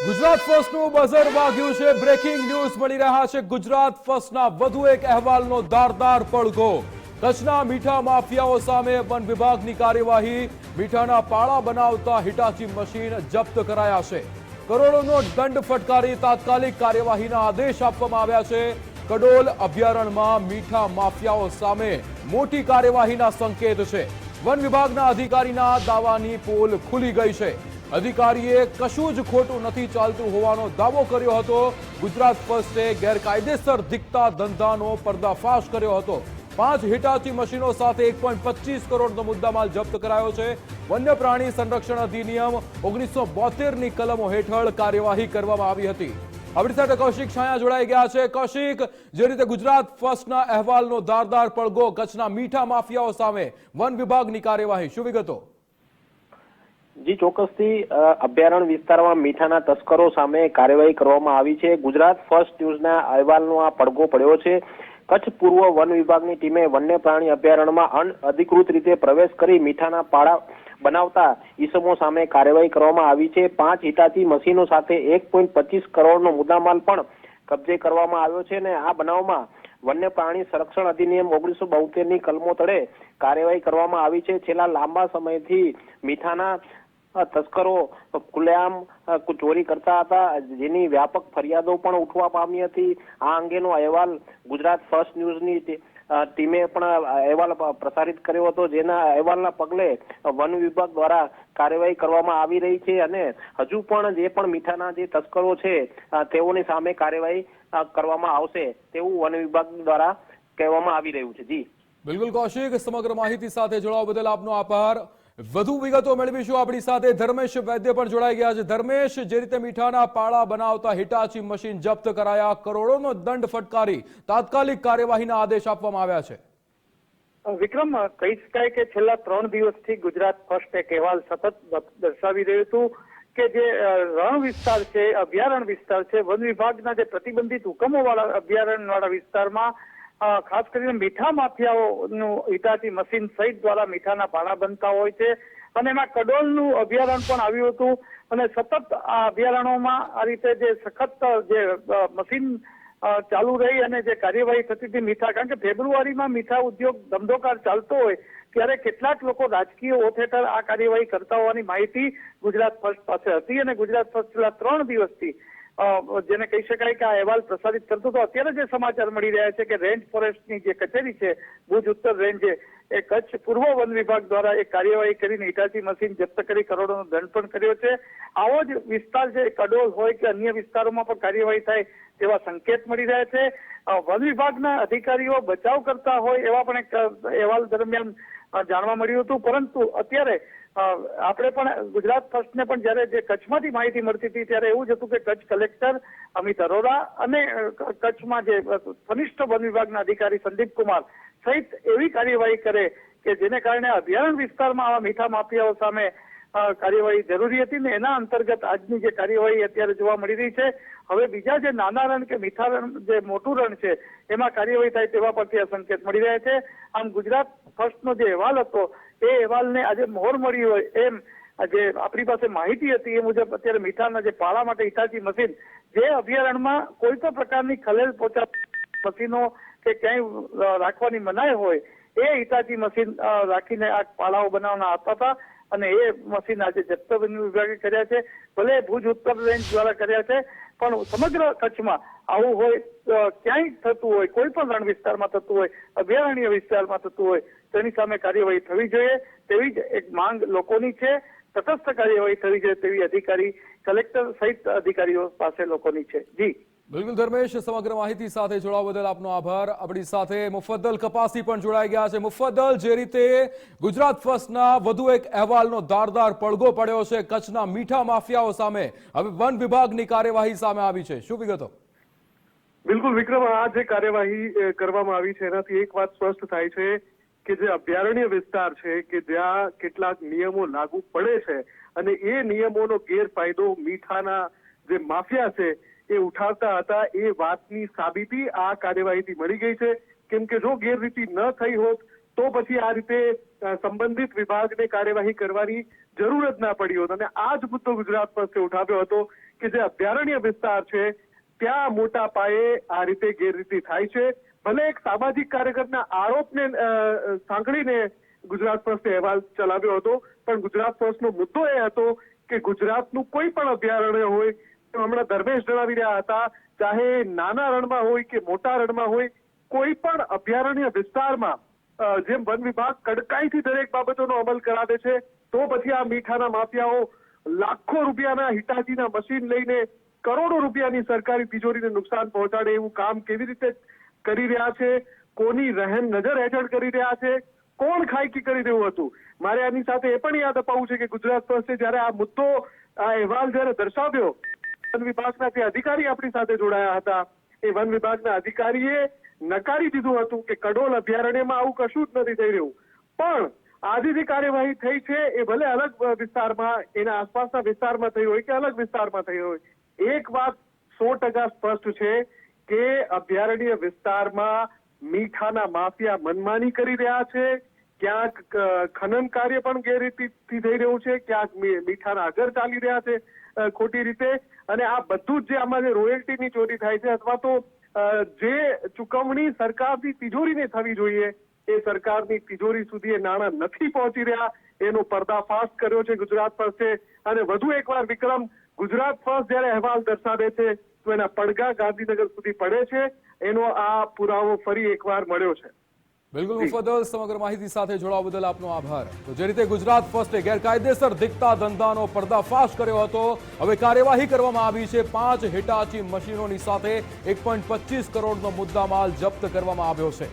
Gujarat ફર્સ્ટનું buzzer વાગ્યું છે. Breaking news મળી રહ્યા છે. ગુજરાત ફર્સ્ટના વધુ એક અહેવાલનો દારદાર પડઘો. કચ્છના મીઠા માફિયાઓ સામે વન વિભાગની કાર્યવાહી. મીઠાના પાળા બનાવતા હિટાચી મશીન જપ્ત કરાયા છે. કરોડોનો દંડ ફટકારી તાત્કાલિક કાર્યવાહીના આદેશ આપવામાં આવ્યા છે. કડોલ અભયારણ્યમાં મીઠા માફિયાઓ સામે મોટી કાર્યવાહીના સંકેત છે. વન વિભાગના અધિકારીના દાવાની પોલ ખુલી ગઈ છે. અધિકારીએ કશું જ ખોટું નથી ચાલતું હોવાનો દાવો કર્યો હતો. ગુજરાત ફર્સ્ટે ગેરકાયદેસર દીકતા ધંધાનો પર્દાફાશ કર્યો હતો. પાંચ હિટાચી મશીનો સાથે એક પોઈન્ટ પચીસ કરોડનો મુદ્દામાલ જપ્ત કરાયો છે. વન્ય પ્રાણી સંરક્ષણ અધિનિયમ ઓગણીસો બોતેરની કલમો હેઠળ કાર્યવાહી કરવામાં આવી હતી. આપણી સાથે કૌશિક છાયા જોડાઈ ગયા છે. કૌશિક, જે રીતે ગુજરાત ફર્સ્ટના અહેવાલનો ધારદાર પડઘો કચ્છના મીઠા માફિયાઓ સામે વન વિભાગની કાર્યવાહી, શું વિગતો? જી, ચોક્કસથી અભયારણ્ય વિસ્તારમાં મીઠાના તસ્કરો સામે કાર્યવાહી કરવામાં આવી છે. ગુજરાત ફર્સ્ટ ન્યૂઝના અહેવાલનો આ પડઘો પડ્યો છે. કચ્છ પૂર્વ વન વિભાગની ટીમે વન્ય પ્રાણી અભયારણ્યમાં અનઅધિકૃત રીતે પ્રવેશ કરી મીઠાના પાડા બનાવતા ઈસમો સામે કાર્યવાહી કરવામાં આવી છે. પાંચ હિટાચી મશીનો સાથે એક પોઈન્ટ પચીસ કરોડનો મુદ્દામાલ પણ કબજે કરવામાં આવ્યો છે અને આ બનાવમાં વન્ય પ્રાણી સંરક્ષણ અધિનિયમ ઓગણીસો બોતેરની કલમો તળે કાર્યવાહી કરવામાં આવી છે. છેલ્લા લાંબા સમયથી મીઠાના તસ્કરો ખુલ્લેઆમ ચોરી કરતા હતા, જેની વ્યાપક ફરિયાદો પણ ઉઠવા પામી હતી. આ અંગેનો અહેવાલ ગુજરાત ફર્સ્ટ ન્યૂઝની ટીમે પણ અહેવાલ પ્રસારિત કર્યો હતો, જેના અહેવાલના પગલે વન વિભાગ દ્વારા કાર્યવાહી કરવામાં આવી રહી છે અને હજુ પણ જે પણ મીઠાના જે તસ્કરો છે તેઓની સામે કાર્યવાહી કરવામાં આવશે તેવું વન વિભાગ દ્વારા કહેવામાં આવી રહ્યું છે. જી. બિલકુલ, કૌશિક, સમગ્ર માહિતી સાથે જોડાવા બદલ આપનો આભાર. વધુ વિગતો મેળવીશું આપણી સાથે. ધર્મેશ વૈદ્ય પણ જોડાઈ ગયા છે. ધર્મેશ, જે રીતે મીઠાના પાળા બનાવતા હિટાચી મશીન જપ્ત કરાયા, કરોડોનો દંડ ફટકારી તાત્કાલિક કાર્યવાહીના આદેશ આપવામાં આવ્યા છે. વિક્રમ, કહી શકાય કે છેલ્લા ત્રણ દિવસથી ગુજરાત ફર્સ્ટ એક અહેવાલ સતત દર્શાવી રહ્યું હતું કે જે રણ વિસ્તાર છે, અભયારણ્ય વિસ્તાર છે, વન વિભાગના જે પ્રતિબંધિત હુકમો વાળા અભયારણ્ય વાળા વિસ્તારમાં ખાસ કરીને મીઠા માફિયાઓનું હિટાચી મશીન સહિત દ્વારા મીઠાના ભાણા બનતા હોય છે. અને એમાં કડોલનું અભયારણ્ય પણ આવ્યું હતું. અને સતત આ અભયારણ્યોમાં આ રીતે જે સખત જે મશીન ચાલુ રહી અને જે કાર્યવાહી થતી હતી મીઠા, કારણ કે ફેબ્રુઆરીમાં મીઠા ઉદ્યોગ ધંધોકાર ચાલતો હોય, ત્યારે કેટલાક લોકો રાજકીય ઓથ હેઠળ આ કાર્યવાહી કરતા હોવાની માહિતી ગુજરાત ફર્સ્ટ પાસે હતી. અને ગુજરાત ફર્સ્ટ છેલ્લા ત્રણ દિવસથી જેને કહી શકાય કે આ અહેવાલ પ્રસારિત કરતો હતો. અત્યારે જે સમાચાર મળી રહ્યા છે કે રેન્જ ફોરેસ્ટની જે કચેરી છે, ભુજ ઉત્તર રેન્જે, એ કચ્છ પૂર્વ વન વિભાગ દ્વારા એક કાર્યવાહી કરીને ઇટાચી મશીન જપ્ત કરી કરોડોનો દંડ પણ કર્યો છે. આવો જ વિસ્તાર છે કડોલ હોય કે અન્ય વિસ્તારોમાં પણ કાર્યવાહી થાય તેવા સંકેત મળી રહ્યા છે. વન વિભાગના અધિકારીઓ બચાવ કરતા હોય એવા પણ એક અહેવાલ દરમિયાન જાણવા મળ્યું હતું. પરંતુ અત્યારે આપણે પણ ગુજરાત ફર્સ્ટને પણ જ્યારે જે કચ્છમાંથી માહિતી મળતી હતી ત્યારે એવું જ હતું કે કચ્છ કલેક્ટર અમિત અરોરા અને કચ્છમાં જે કનિષ્ઠ વન વિભાગના અધિકારી સંદીપ કુમાર સહિત એવી કાર્યવાહી કરે કે જેને કારણે અભયારણ્ય વિસ્તારમાં આવા મીઠા માફિયાઓ સામે કાર્યવાહી જરૂરી હતી ને એના અંતર્ગત આજની જે કાર્યવાહી અત્યારે જોવા મળી રહી છે. હવે બીજા જે નાના રણ કે મીઠા રણ, જે મોટું રણ છે, એમાં કાર્યવાહી થાય તેવા પરથી આ સંકેત મળી રહ્યા છે. આમ ગુજરાત ફર્સ્ટનો જે અહેવાલ હતો એ અહેવાલને આજે મોહર મળી હોય એમ જે આપણી પાસે માહિતી હતી, એ મુજબ અત્યારે મીઠાના જે પાળા માટે હિતાચી મશીન, જે અભયારણ્યમાં કોઈ પણ પ્રકારની ખલેલ પહોંચાડ મશીનો કે ક્યાંય રાખવાની મનાઈ હોય, એ હિતાચી મશીન રાખીને આ પાળાઓ બનાવવાના આવતા હતા અને એ મશીન આજે જપ્ત વિભાગે કર્યા છે. ભલે ભુજ ઉત્તર રેન્જ દ્વારા કર્યા છે પણ સમગ્ર કચ્છમાં આવું હોય ક્યાંય થતું હોય, કોઈ પણ રણ વિસ્તારમાં થતું હોય, અભયારણ્ય વિસ્તારમાં થતું હોય, તેની સામે કાર્યવાહી થવી જોઈએ. તેવી જ એક માંગ લોકોની છે. તટસ્થ કાર્યવાહી થવી જોઈએ તેવી અધિકારી, કલેક્ટર સહિત અધિકારીઓ પાસે લોકોની છે. જી. બિલકુલ ધર્મેશ, સમગ્ર માહિતી સાથે જોડાવા બદલ આપનો આભાર. આપણી સાથે મુફદ્દલ કપાસી પણ જોડાઈ ગયા છે. મુફદ્દલ, જે રીતે ગુજરાત ફર્સ્ટના વધુ એક અહેવાલનો ધારદાર પડઘો પડ્યો છે, કચ્છના મીઠા માફિયાઓ સામે. હવે વન વિભાગની કાર્યવાહી સામે આવી છે. શું વિગતો? બિલકુલ વિક્રમ, આ જે કાર્યવાહી કરવામાં આવી છે, એનાથી એક વાત સ્પષ્ટ થાય છે કે જે અભયારણ્ય વિસ્તાર છે, કે જ્યાં કેટલાક નિયમો લાગુ પડે છે અને એ નિયમોનો ગેરફાયદો મીઠાના જે માફિયા છે એ ઉઠાવતા હતા એ વાતની સાબિતી આ કાર્યવાહીથી મળી ગઈ છે. કેમ કે જો ગેરરીતિ ન થઈ હોત, તો પછી આ રીતે સંબંધિત વિભાગને કાર્યવાહી કરવાની જરૂર જ ના પડી હોત. અને આ જ મુદ્દો ગુજરાત પાસે ઉઠાવ્યો હતો કે જે અભયારણ્ય વિસ્તાર છે, ત્યાં મોટા પાયે આ રીતે ગેરરીતિ થાય છે. ભલે એક સામાજિક કાર્યકરના આરોપને સાંકળીને ગુજરાત ફર્સ્ટે અહેવાલ ચલાવ્યો હતો, પણ ગુજરાત ફર્સ્ટનો મુદ્દો એ હતો કે ગુજરાતનું કોઈ પણ અભયારણ્ય હોય હમણાં ધર્મેશ જણાવી રહ્યા હતા, ચાહે નાના રણમાં હોય કે મોટા રણમાં હોય, કોઈ પણ અભયારણ્ય વિસ્તારમાં જેમ વન વિભાગ કડકાઈથી દરેક બાબતોનો અમલ કરાવે છે, તો પછી આ મીઠાના માફિયાઓ લાખો રૂપિયાના હિટાચીના મશીન લઈને કરોડો રૂપિયાની સરકારી તિજોરીને નુકસાન પહોંચાડે એવું કામ કેવી રીતે કરી રહ્યા છે, કોની રહેન નજર હેઠળ કરી રહ્યા છે, કોણ ખાયકી કરી રહ્યું હતું? મારે આની સાથે એ પણ યાદ અપાવવું છે કે ગુજરાત ફર્સ્ટે જ્યારે આ મુદ્દો, આ અહેવાલ જ્યારે દર્શાવ્યો વન વિભાગના જે અધિકારી આપણી સાથે જોડાયા હતા, એ વન વિભાગના અધિકારીએ નકારી દીધું હતું કે કડોલ અભયારણ્યમાં આવું કશું જ નથી થઈ રહ્યું. પણ આજે જે કાર્યવાહી થઈ છે, એ ભલે અલગ વિસ્તારમાં, એના આસપાસના વિસ્તારમાં થઈ હોય કે અલગ વિસ્તારમાં થઈ હોય, એક વાત સો ટકા સ્પષ્ટ છે કે અભયારણ્ય વિસ્તારમાં મીઠાના માફિયા મનમાની કરી રહ્યા છે ક્યાંક ખનન કાર્ય પણ ગેરરીતિથી થઈ રહ્યું છે, ક્યાંક મીઠાના આગળ ચાલી રહ્યા છે ખોટી રીતે. અને આ બધું જ જે આમાં જે રોયલ્ટીની ચોરી થાય છે અથવા તો જે ચુકવણી સરકારની તિજોરીને થવી જોઈએ, એ સરકારની તિજોરી સુધી એ નાણાં નથી પહોંચી રહ્યા. એનો પર્દાફાશ કર્યો છે ગુજરાત ફર્સ્ટે અને વધુ એકવાર વિક્રમ, ગુજરાત ફર્સ્ટ જ્યારે અહેવાલ દર્શાવે છે, તો એના પડઘા ગાંધીનગર સુધી પડે છે. એનો આ પુરાવો ફરી એકવાર મળ્યો છે. બિલકુલ મુફદલ સમગ્ર માહિતી સાથે જોડાવા બદલ આપનો આભાર. તો જે રીતે ગુજરાત ફર્સ્ટે ગેરકાયદેસર દીખતા ધંધાનો પર્દાફાશ કર્યો હતો હવે કાર્યવાહી કરવામાં આવી છે. પાંચ હિટાચી મશીનોની સાથે એક કરોડનો મુદ્દામાલ જપ્ત કરવામાં આવ્યો છે.